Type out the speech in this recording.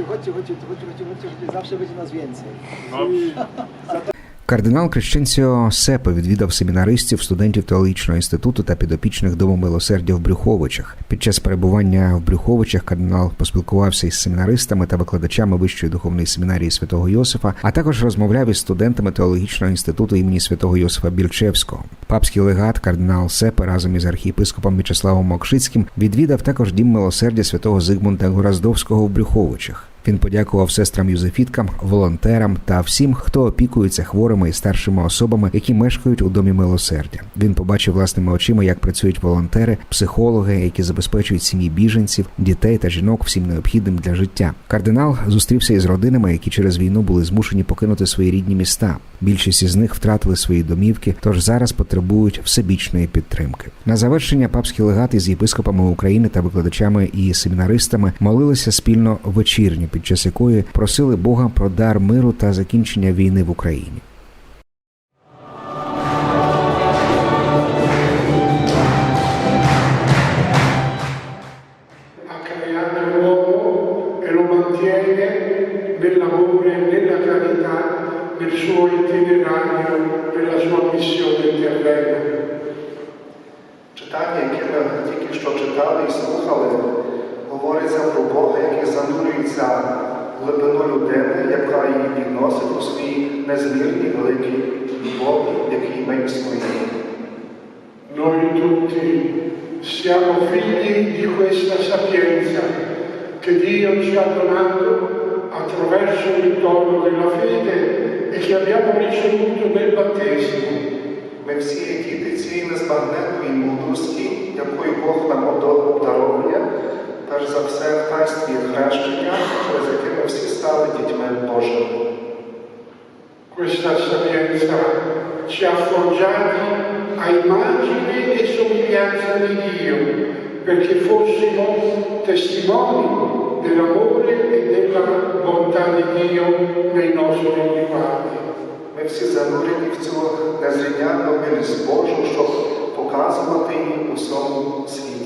chodźcie, chodźcie, chodźcie, chodźcie, chodźcie, chodźcie, zawsze będzie nas więcej. Кардинал Крещенціо Сепе відвідав семінаристів, студентів теологічного інституту та підопічних дому милосердя в Брюховичах. Під час перебування в Брюховичах кардинал поспілкувався із семінаристами та викладачами Вищої духовної семінарії святого Йосифа, а також розмовляв із студентами теологічного інституту імені святого Йосифа Більчевського. Папський легат кардинал Сепе разом із архієпископом В'ячеславом Мокшицьким відвідав також дім милосердя святого Зигмунта Гораздовського в Брюховичах. Він подякував сестрам юзефіткам, волонтерам та всім, хто опікується хворими і старшими особами, які мешкають у домі милосердя. Він побачив власними очима, як працюють волонтери, психологи, які забезпечують сім'ї біженців, дітей та жінок всім необхідним для життя. Кардинал зустрівся із родинами, які через війну були змушені покинути свої рідні міста. Більшість із них втратили свої домівки, тож зараз потребують всебічної підтримки. На завершення папські легати з єпископами України та викладачами і семінаристами молилися спільно вечірню, під час якої просили Бога про дар миру та закінчення війни в Україні. e nell'amore e nella carità suo itinerario, nella sua missione terrena. Читання, яке ми тільки що читали і слухали, говориться про Бога, який занурюється в глибину людини, яка її підносить у своїй незмірній великій любові, в якій ми існуємо. Noi tutti siamo figli di questa sapienza che Dio ci ha donato attraverso il dono della fede e che abbiamo ricevuto nel battesimo. Ми всі є діти цієї незбагненної мудрості, якою Бог нам обда- обдаровує, перш за все в таїнстві хрещення, через яке ми всі стали дітьми Божими. Questa sapienza ci ha forgiati a immagine e somiglianza di Dio, perché fossimo testimoni dell'amore e della di Dio nei nostri riguardi. Ми всі занурені в цю незрівнянну милість Божу, щоб показувати її у всьому світі.